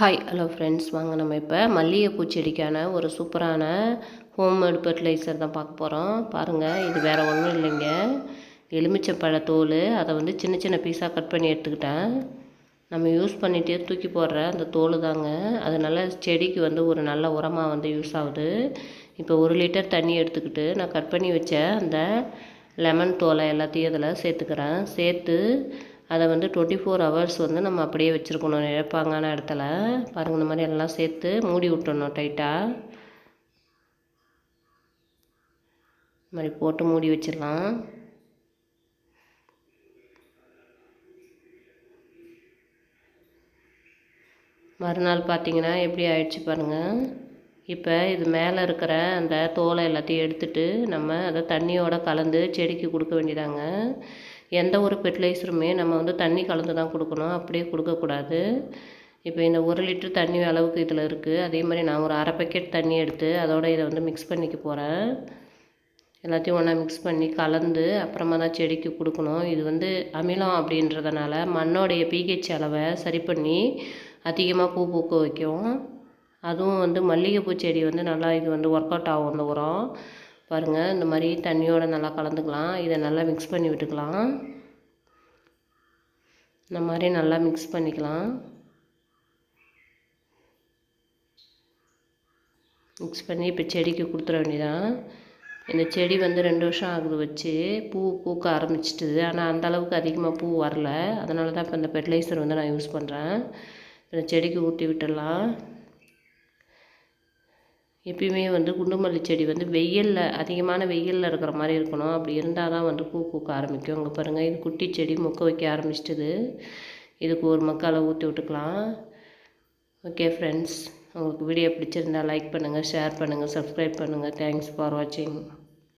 Hi hello friends வாங்க நம்ம இப்போ மல்லிகைப்பூ செடிக்கான ஒரு சூப்பரான ஹோம்மேட் ஃபெர்டிலைசர் தான் பார்க்க போகிறோம் பாருங்கள் இது வேறு ஒன்றும் இல்லைங்க. எலுமிச்சப்பழ தோல் அதை வந்து சின்ன சின்ன பீஸாக கட் பண்ணி எடுத்துக்கிட்டேன். நம்ம யூஸ் பண்ணிகிட்டே தூக்கி போடுற அந்த தோல் தாங்க. அதனால் செடிக்கு வந்து ஒரு நல்ல உரமாக வந்து யூஸ் ஆகுது. இப்போ ஒரு லிட்டர் தண்ணி எடுத்துக்கிட்டு நான் கட் பண்ணி வச்ச அந்த லெமன் தோலை எல்லாத்தையும் இதில் சேர்த்துக்கிறேன். சேர்த்து அதை வந்து டுவெண்ட்டி ஃபோர் ஹவர்ஸ் வந்து நம்ம அப்படியே வச்சுருக்கணும். இழப்பாங்கான இடத்துல. பாருங்கள் இந்த மாதிரி எல்லாம் சேர்த்து மூடி விட்டுடணும் டைட்டாக இந்த மாதிரி போட்டு மூடி வச்சிடலாம். மறுநாள் பார்த்தீங்கன்னா எப்படி ஆயிடுச்சு பாருங்கள் இப்போ இது மேலே இருக்கிற அந்த தோலை எல்லாத்தையும் எடுத்துட்டு நம்ம அதை தண்ணியோடு கலந்து செடிக்கு கொடுக்க வேண்டியதாங்க. எந்த ஒரு ஃபெர்டிலைசருமே நம்ம வந்து தண்ணி கலந்து தான் கொடுக்கணும். அப்படியே கொடுக்கக்கூடாது. இப்போ இந்த ஒரு லிட்டர் தண்ணி அளவுக்கு இதில் இருக்குது அதே மாதிரி நான் ஒரு அரை பேக்கெட் தண்ணி எடுத்து அதோட இதை வந்து மிக்ஸ் பண்ணிக்க போகிறேன் எல்லாத்தையும் ஒன்றா மிக்ஸ் பண்ணி கலந்து அப்புறமா தான் செடிக்கு கொடுக்கணும். இது வந்து அமிலம் அப்படின்றதுனால மண்ணோடைய பிஹெச் அளவை சரி பண்ணி அதிகமாக பூ பூக்க வைக்கும். அதுவும் வந்து மல்லிகைப்பூ செடி வந்து நல்லா இது வந்து ஒர்க் அவுட் ஆகும் அந்த உரம். பாருங்கள் இந்த மாதிரி தண்ணியோடு நல்லா கலந்துக்கலாம். இதை நல்லா மிக்ஸ் பண்ணி விட்டுக்கலாம். இந்த மாதிரி நல்லா மிக்ஸ் பண்ணிக்கலாம். மிக்ஸ் பண்ணி இப்போ செடிக்கு கொடுத்துட வேண்டியதான் இந்த செடி வந்து ரெண்டு வருஷம் ஆகுது வச்சு பூ பூக்க ஆரம்பிச்சிட்டுது. ஆனால் அந்த அளவுக்கு அதிகமாக பூ வரல. அதனால தான் இப்போ இந்த ஃபெர்டிலைசர் வந்து நான் யூஸ் பண்ணுறேன் இந்த செடிக்கு ஊற்றி விட்டுடலாம். எப்பயுமே வந்து குண்டுமல்லி செடி வந்து வெயிலில் அதிகமான வெயிலில் இருக்கிற மாதிரி இருக்கணும். அப்படி இருந்தால் தான் வந்து பூ பூக்க ஆரம்பிக்கும். இங்கே பாருங்கள் இது குட்டி செடி மொக்க வைக்க ஆரம்பிச்சிட்டுது. இதுக்கு ஒரு மக்கால் ஊற்றி விட்டுக்கலாம். ஓகே ஃப்ரெண்ட்ஸ் உங்களுக்கு வீடியோ பிடிச்சிருந்தால் லைக் பண்ணுங்கள் ஷேர் பண்ணுங்கள் சப்ஸ்கிரைப் பண்ணுங்கள் தேங்க்ஸ் ஃபார் வாட்சிங்